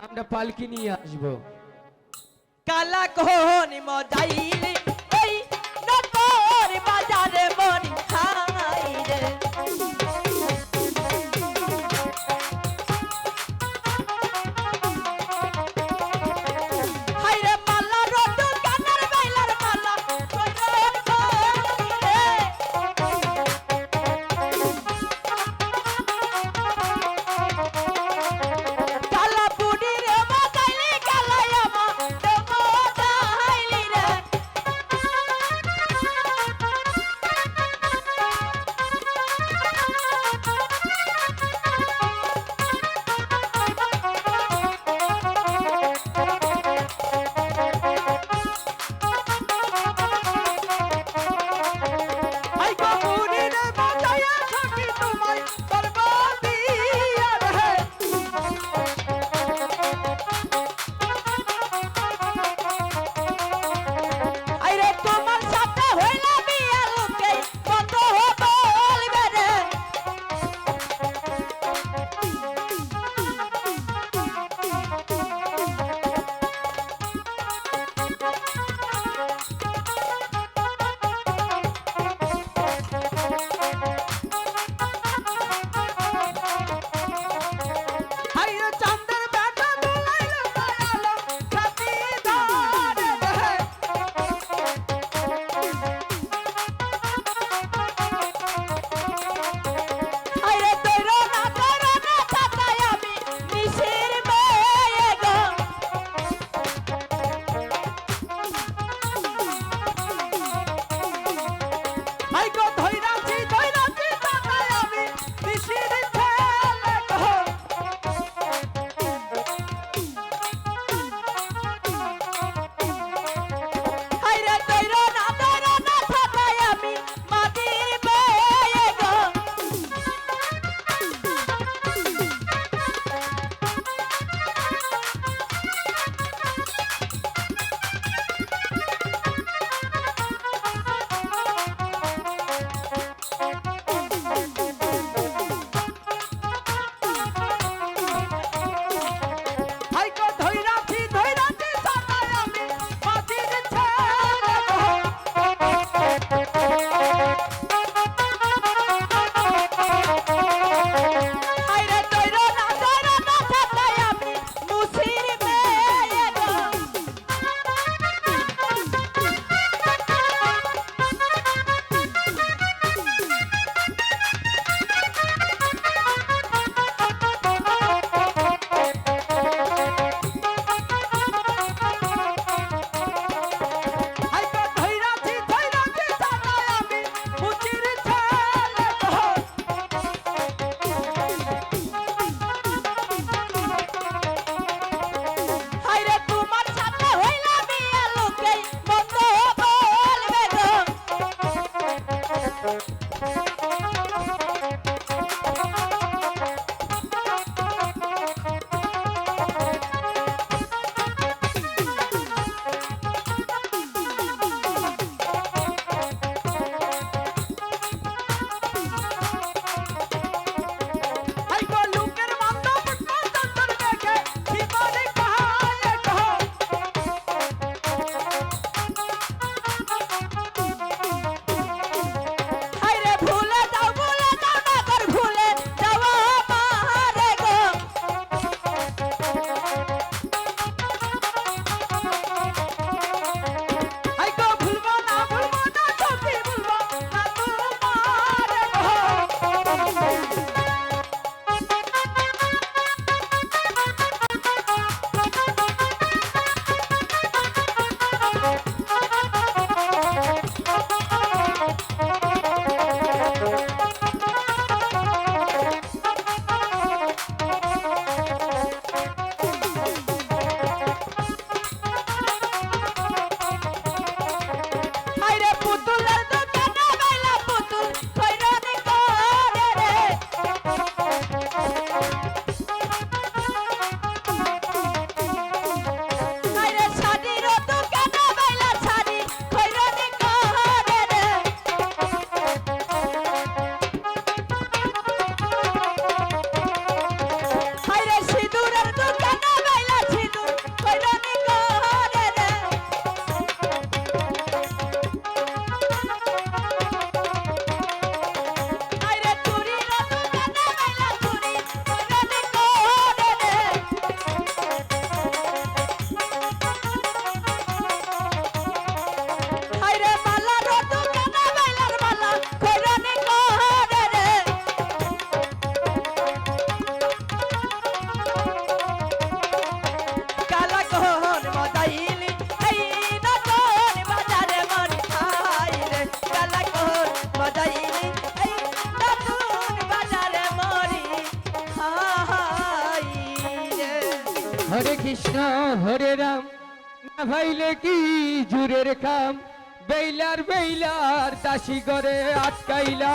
আমরা পালকি নিয়ে আসব। কালা কোহনি মজাইলে ওই নতর বাজারে Bye. Bye. হরে কৃষ্ণ হরে রাম। না ভাইলে কি জুরের কাম? বেইলার বেইলার দাসী করে আটকাইলা